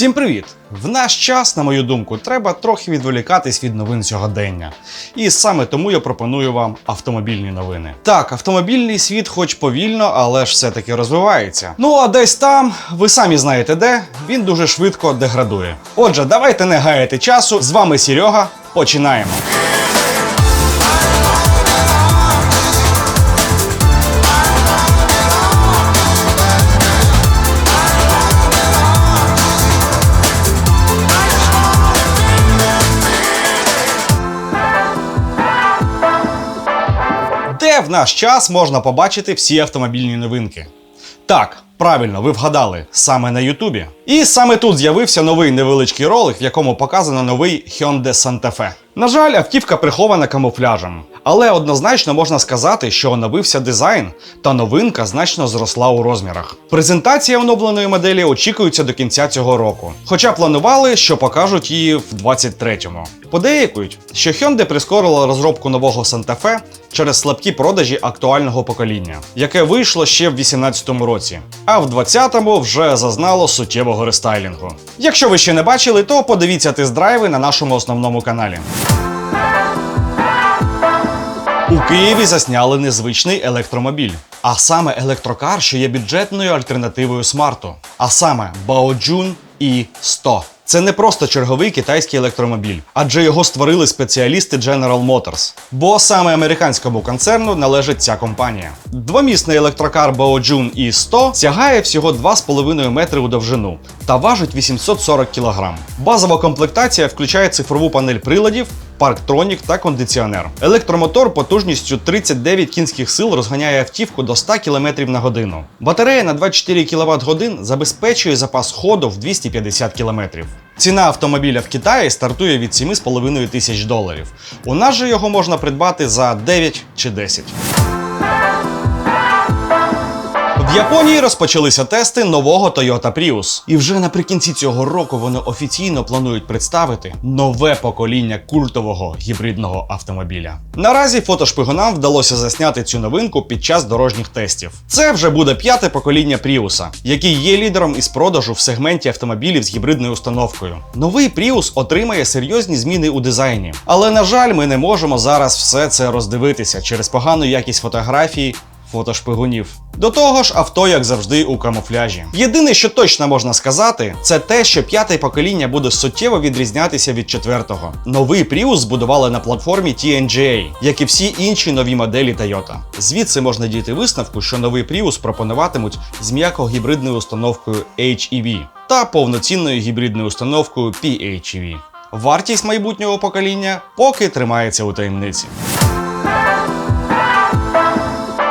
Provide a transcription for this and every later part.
Всім привіт! В наш час, на мою думку, треба трохи відволікатись від новин сьогодення. І саме тому я пропоную вам автомобільні новини. Так, автомобільний світ, хоч повільно, але ж все-таки розвивається. Ну а десь там, ви самі знаєте де, він дуже швидко деградує. Отже, давайте не гаяти часу. З вами Серега. Починаємо. В наш час можна побачити всі автомобільні новинки? Так, правильно, ви вгадали, саме на Ютубі. І саме тут з'явився новий невеличкий ролик, в якому показано новий Hyundai Santa Fe. На жаль, автівка прихована камуфляжем. Але однозначно можна сказати, що оновився дизайн, та новинка значно зросла у розмірах. Презентація оновленої моделі очікується до кінця цього року. Хоча планували, що покажуть її в 23-му. Подеякують, що Hyundai прискорила розробку нового Santa Fe через слабкі продажі актуального покоління, яке вийшло ще в 18-му році, а в 20-му вже зазнало суттєвого рестайлінгу. Якщо ви ще не бачили, то подивіться тест-драйви на нашому основному каналі. У Києві засняли незвичний електромобіль. А саме електрокар, що є бюджетною альтернативою смарту. А саме Baojun E100. Це не просто черговий китайський електромобіль, адже його створили спеціалісти General Motors. Бо саме американському концерну належить ця компанія. Двомісний електрокар Baojun E100 сягає всього 2,5 метри у довжину та важить 840 кг. Базова комплектація включає цифрову панель приладів, парктронік та кондиціонер. Електромотор потужністю 39 кінських сил розганяє автівку до 100 км на годину. Батарея на 24 кВт годин забезпечує запас ходу в 250 км. Ціна автомобіля в Китаї стартує від 7,5 тисяч доларів. У нас же його можна придбати за 9 чи 10. В Японії розпочалися тести нового Toyota Prius. І вже наприкінці цього року вони офіційно планують представити нове покоління культового гібридного автомобіля. Наразі фотошпигунам вдалося засняти цю новинку під час дорожніх тестів. Це вже буде п'яте покоління Prius, який є лідером із продажу в сегменті автомобілів з гібридною установкою. Новий Prius отримає серйозні зміни у дизайні. Але на жаль, ми не можемо зараз все це роздивитися через погану якість фотографій фотошпигунів. До того ж, авто, як завжди, у камуфляжі. Єдине, що точно можна сказати, це те, що п'яте покоління буде суттєво відрізнятися від четвертого. Новий Prius збудували на платформі TNGA, як і всі інші нові моделі Toyota. Звідси можна дійти висновку, що новий Prius пропонуватимуть з м'яко-гібридною установкою HEV та повноцінною гібридною установкою PHEV. Вартість майбутнього покоління поки тримається у таємниці.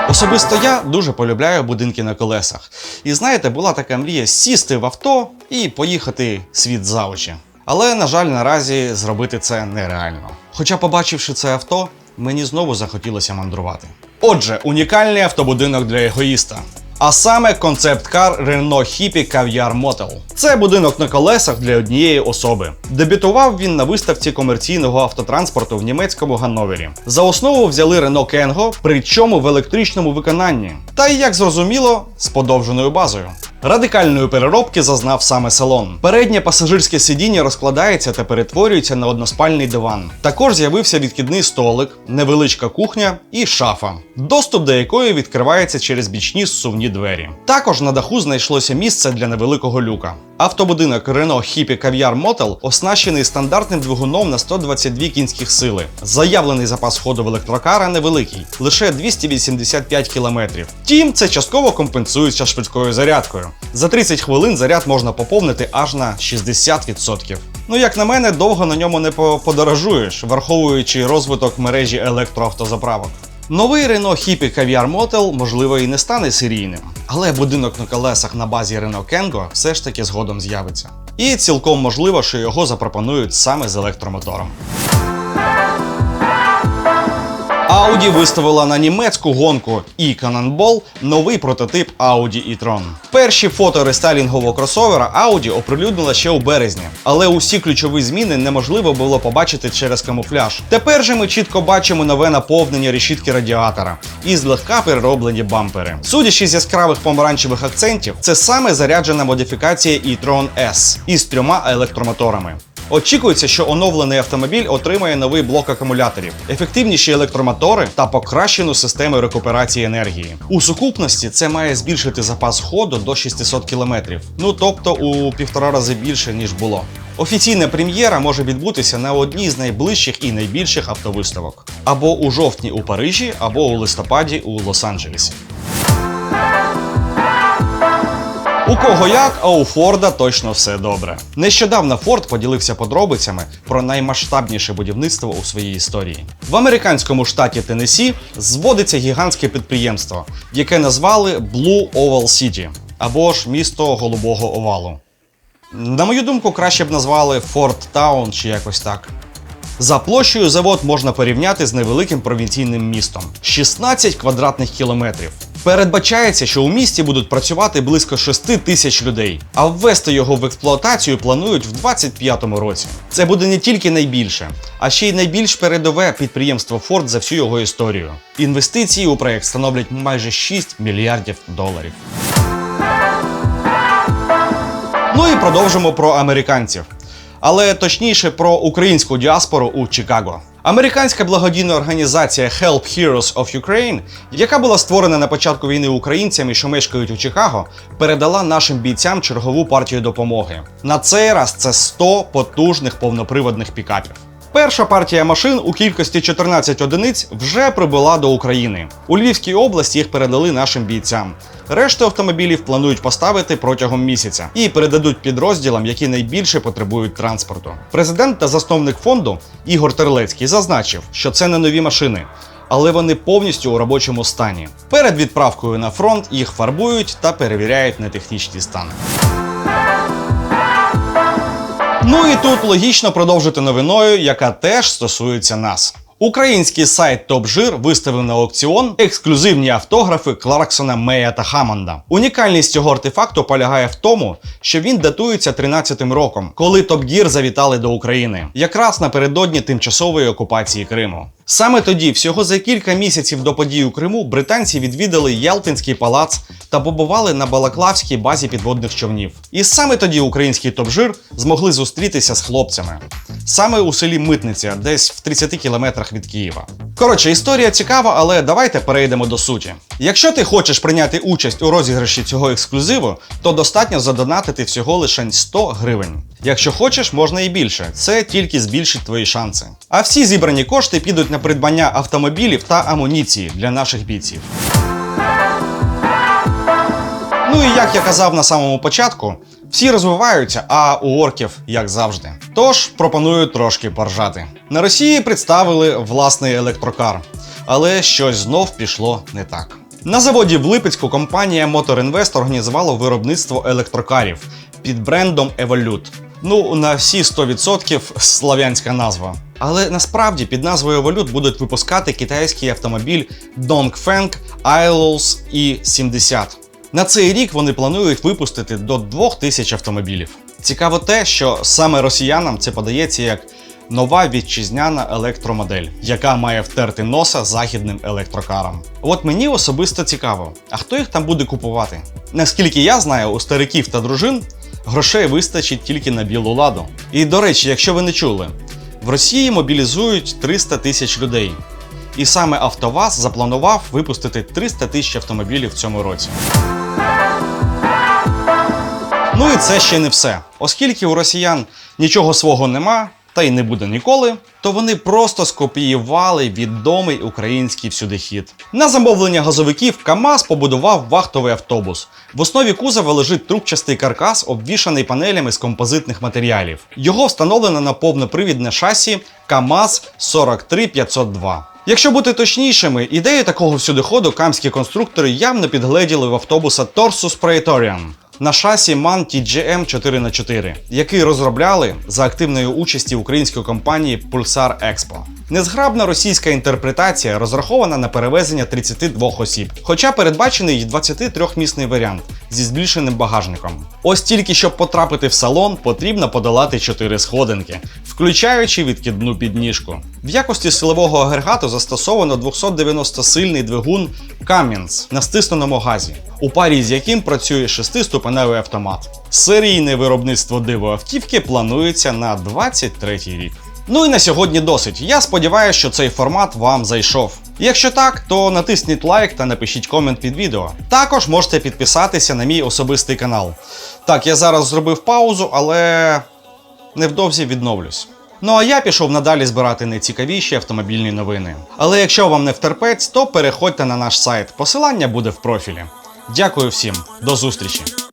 Особисто я дуже полюбляю будинки на колесах. І знаєте, була така мрія сісти в авто і поїхати світ за очі. Але, на жаль, наразі зробити це нереально. Хоча, побачивши це авто, мені знову захотілося мандрувати. Отже, унікальний автобудинок для егоїста. А саме концепт-кар Renault Hippie Caviar Motel. Це будинок на колесах для однієї особи. Дебютував він на виставці комерційного автотранспорту в німецькому Ганновері. За основу взяли Renault Kengo, причому в електричному виконанні. Та й як зрозуміло, з подовженою базою. Радикальної переробки зазнав саме салон. Переднє пасажирське сидіння розкладається та перетворюється на односпальний диван. Також з'явився відкидний столик, невеличка кухня і шафа, доступ до якої відкривається через бічні зсувні двері. Також на даху знайшлося місце для невеликого люка. Автобудинок Renault Hippie Caviar Motel оснащений стандартним двигуном на 122 кінських сили. Заявлений запас ходу в електрокара невеликий лише 285 км. Втім, це частково компенсується швидкою зарядкою. За 30 хвилин заряд можна поповнити аж на 60%. Ну, як на мене, довго на ньому не подорожуєш, враховуючи розвиток мережі електроавтозаправок. Новий Renault Hippie Caviar Motel, можливо, і не стане серійним, але будинок на колесах на базі Renault Kengo все ж таки згодом з'явиться. І цілком можливо, що його запропонують саме з електромотором. Audi виставила на німецьку гонку і Cannonball новий прототип Audi e-tron. Перші фото рестайлінгового кросовера Audi оприлюднила ще у березні, але усі ключові зміни неможливо було побачити через камуфляж. Тепер же ми чітко бачимо нове наповнення решітки радіатора і злегка перероблені бампери. Судячи з яскравих помаранчевих акцентів, це саме заряджена модифікація e-tron S із трьома електромоторами. Очікується, що оновлений автомобіль отримає новий блок акумуляторів, ефективніші електромотори та покращену систему рекуперації енергії. У сукупності це має збільшити запас ходу до 600 км, ну тобто у півтора рази більше ніж було. Офіційна прем'єра може відбутися на одній з найближчих і найбільших автовиставок або у жовтні у Парижі, або у листопаді у Лос-Анджелесі. У кого як, а у Форда точно все добре. Нещодавно Форд поділився подробицями про наймасштабніше будівництво у своїй історії. В американському штаті Теннессі зводиться гігантське підприємство, яке назвали Blue Oval City або ж місто Голубого Овалу. На мою думку, краще б назвали Ford Town чи якось так. За площею завод можна порівняти з невеликим провінційним містом 16 квадратних кілометрів. Передбачається, що у місті будуть працювати близько 6 тисяч людей, а ввести його в експлуатацію планують в 2025 році. Це буде не тільки найбільше, а ще й найбільш передове підприємство Ford за всю його історію. Інвестиції у проект становлять майже 6 мільярдів доларів. Ну і продовжимо про американців. Але точніше про українську діаспору у Чикаго. Американська благодійна організація Help Heroes of Ukraine, яка була створена на початку війни українцями, що мешкають у Чикаго, передала нашим бійцям чергову партію допомоги. На цей раз це 100 потужних повноприводних пікапів. Перша партія машин у кількості 14 одиниць вже прибула до України. У Львівській області їх передали нашим бійцям. Решту автомобілів планують поставити протягом місяця і передадуть підрозділам, які найбільше потребують транспорту. Президент та засновник фонду Ігор Терлецький зазначив, що це не нові машини. Але вони повністю у робочому стані. Перед відправкою на фронт їх фарбують та перевіряють на технічний стан. Ну і тут логічно продовжити новиною, яка теж стосується нас. Український сайт Топжир виставив на аукціон ексклюзивні автографи Кларксона, Мея та Хамонда. Унікальність цього артефакту полягає в тому, що він датується 13-м роком, коли Топ Gear завітали до України, якраз напередодні тимчасової окупації Криму. Саме тоді, всього за кілька місяців до подій у Криму, британці відвідали Ялтинський палац та побували на Балаклавській базі підводних човнів. І саме тоді український топ-жир змогли зустрітися з хлопцями. Саме у селі Митниця, десь в 30 кілометрах від Києва. Коротше, історія цікава, але давайте перейдемо до суті. Якщо ти хочеш прийняти участь у розіграші цього ексклюзиву, то достатньо задонатити всього лише 100 гривень. Якщо хочеш, можна і більше. Це тільки збільшить твої шанси. А всі зібрані кошти підуть на придбання автомобілів та амуніції для наших бійців. Ну і як я казав на самому початку, всі розвиваються, а у орків як завжди. Тож пропоную трошки поржати. На Росії представили власний електрокар, але щось знов пішло не так. На заводі в Липецьку компанія Motor Invest організувала виробництво електрокарів під брендом Evolute. Ну, на всі 100% славянська назва. Але насправді під назвою Evolute будуть випускати китайський автомобіль Dongfeng Ailos E70. На цей рік вони планують випустити до 2000 автомобілів. Цікаво те, що саме росіянам це подається як нова вітчизняна електромодель, яка має втерти носа західним електрокарам. От мені особисто цікаво, а хто їх там буде купувати? Наскільки я знаю, у стариків та дружин грошей вистачить тільки на білу ладу. І до речі, якщо ви не чули, в Росії мобілізують 300 тисяч людей. І саме АвтоВАЗ запланував випустити 300 тисяч автомобілів в цьому році. Ну і це ще не все. Оскільки у росіян нічого свого нема, та й не буде ніколи, то вони просто скопіювали відомий український всюдихід. На замовлення газовиків КАМАЗ побудував вахтовий автобус. В основі кузова лежить трубчастий каркас, обвішаний панелями з композитних матеріалів. Його встановлено на повнопривідне шасі КАМАЗ 43502. Якщо бути точнішими, ідею такого всюдиходу камські конструктори явно підгледіли в автобуса Torsus Praetorian. На шасі MAN TGM 4х4, який розробляли за активної участі української компанії Pulsar Expo. Незграбна російська інтерпретація розрахована на перевезення 32 осіб, хоча передбачений й 23-місний варіант зі збільшеним багажником. Ось тільки щоб потрапити в салон, потрібно подолати 4 сходинки, включаючи відкидну підніжку. В якості силового агрегату застосовано 290-сильний двигун Cummins на стисненому газі, у парі з яким працює 6-ступеневий автомат. Серійне виробництво дивоавтівки планується на 23 рік. Ну і на сьогодні досить. Я сподіваюся, що цей формат вам зайшов. Якщо так, то натисніть лайк та напишіть комент під відео. Також можете підписатися на мій особистий канал. Так, я зараз зробив паузу, але невдовзі відновлюсь. Ну а я пішов надалі збирати найцікавіші автомобільні новини. Але якщо вам не втерпець, то переходьте на наш сайт. Посилання буде в профілі. Дякую всім, до зустрічі!